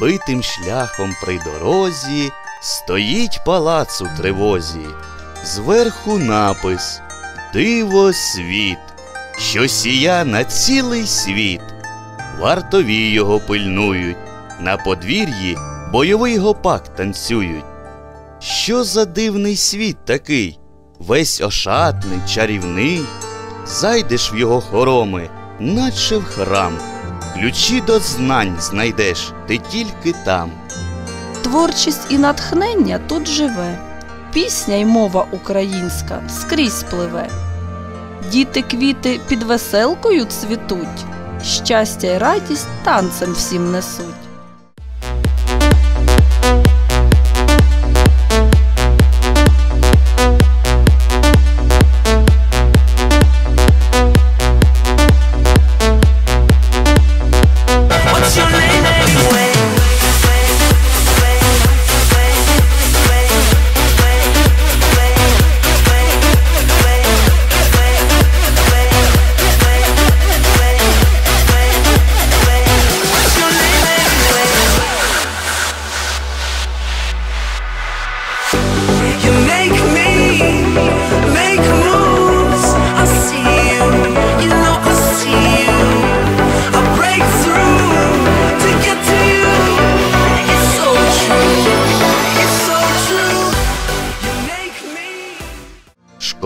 Битим шляхом при дорозі стоїть палац у тривозі. Зверху напис Диво світ, що сія на цілий світ. Вартові його пильнують, на подвір'ї бойовий гопак танцюють. Що за дивний світ такий? Весь ошатний, чарівний. Зайдеш в його хороми, наче в храм. Ключі до знань знайдеш ти тільки там. Творчість і натхнення тут живе. Пісня й мова українська скрізь пливе. Діти квіти під веселкою цвітуть, щастя й радість танцем всім несуть.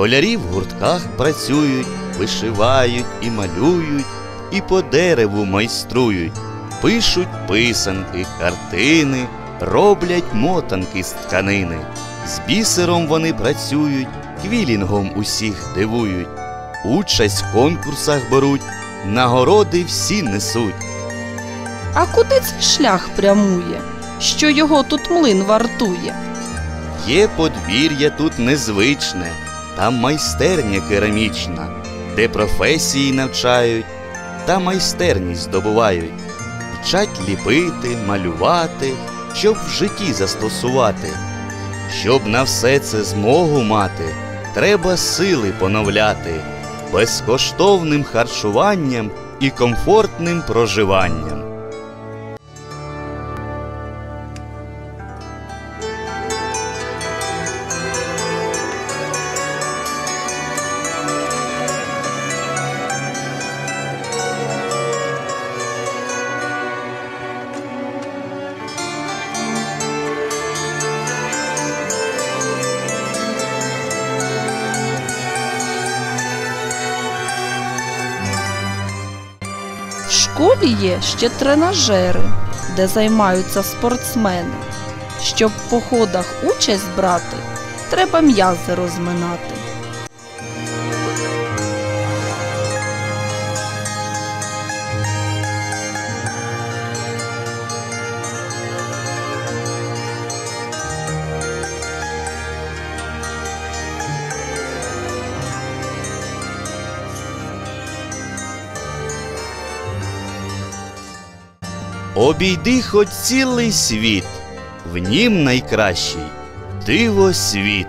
Школярі в гуртках працюють, вишивають і малюють, і по дереву майструють, пишуть писанки, картини, роблять мотанки з тканини. З бісером вони працюють, квілінгом усіх дивують, участь в конкурсах беруть, нагороди всі несуть. А куди цей шлях прямує? Що його тут млин вартує? Є подвір'я тут незвичне, там майстерня керамічна, де професії навчають та майстерність здобувають, вчать ліпити, малювати, щоб в житті застосувати. Щоб на все це змогу мати, треба сили поновляти безкоштовним харчуванням і комфортним проживанням. Школі є ще тренажери, де займаються спортсмени. Щоб в походах участь брати, треба м'язи розминати. Обійди хоч цілий світ, в нім найкращий диво світ.